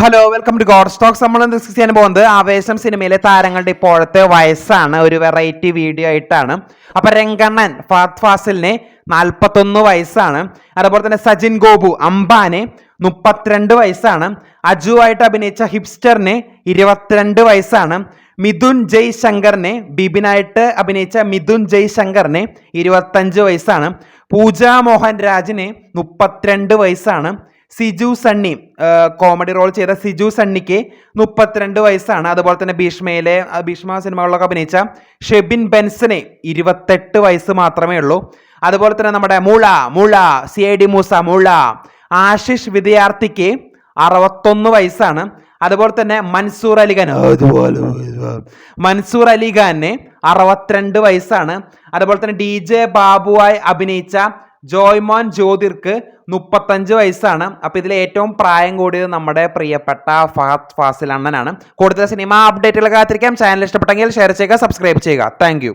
Hello welcome to god stocks നമ്മൾ discuss ചെയ്യാൻ പോകുന്നത് ആവേശം സിനിമയിലെ താരങ്ങളുടെ ഇപ്പോഴത്തെ വയസ്സാണ്. ഒരു വെറൈറ്റി വീഡിയോ ആയിട്ടാണ്. അപ്പൊ രംഗണ്ണൻ ഫാത് ഫാസിലിന് നാൽപ്പത്തൊന്ന് വയസ്സാണ്. അതുപോലെ തന്നെ സജിൻ ഗോപു അംബാന് മുപ്പത്തിരണ്ട് വയസ്സാണ്. അജു ആയിട്ട് അഭിനയിച്ച ഹിപ്സ്റ്ററിന് ഇരുപത്തിരണ്ട് വയസ്സാണ്. മിഥുൻ ജയ് ശങ്കറിന് ബിബിനായിട്ട് അഭിനയിച്ച മിഥുൻ ജയ് ശങ്കറിന് ഇരുപത്തഞ്ച് വയസ്സാണ്. പൂജ മോഹൻ രാജിന് മുപ്പത്തിരണ്ട് വയസ്സാണ്. സിജു സണ്ണി കോമഡി റോൾ ചെയ്ത സിജു സണ്ണിക്ക് മുപ്പത്തിരണ്ട് വയസ്സാണ്. അതുപോലെ തന്നെ ഭീഷ്മയിലെ ഭീഷ്മ സിനിമകളിലൊക്കെ അഭിനയിച്ച ഷെബിൻ ബെൻസനെ ഇരുപത്തെട്ട് വയസ്സ് മാത്രമേ ഉള്ളൂ. അതുപോലെ തന്നെ നമ്മുടെ മുള മുള സി ഐ ഡി മൂസ മുള ആശിഷ് വിദ്യാർത്ഥിക്ക് അറുപത്തൊന്ന് വയസ്സാണ്. അതുപോലെ തന്നെ മൻസൂർ അലിഖാൻ അതുപോലെ മൻസൂർ അലിഖാന് അറുപത്തിരണ്ട് വയസ്സാണ്. അതുപോലെ തന്നെ ഡി ജെ ബാബുവായി അഭിനയിച്ച ജോയ്മോൻ ജ്യോതിർക്ക് മുപ്പത്തഞ്ച് വയസ്സാണ്. അപ്പൊ ഇതിൽ ഏറ്റവും പ്രായം കൂടിയത് നമ്മുടെ പ്രിയപ്പെട്ട ഫഹദ് ഫാസിൽ അണ്ണനാണ്. കൂടുതൽ സിനിമ അപ്ഡേറ്റുകൾ കാത്തിരിക്കാം. ചാനൽ ഇഷ്ടപ്പെട്ടെങ്കിൽ ഷെയർ ചെയ്യുക സബ്സ്ക്രൈബ് ചെയ്യുക. താങ്ക്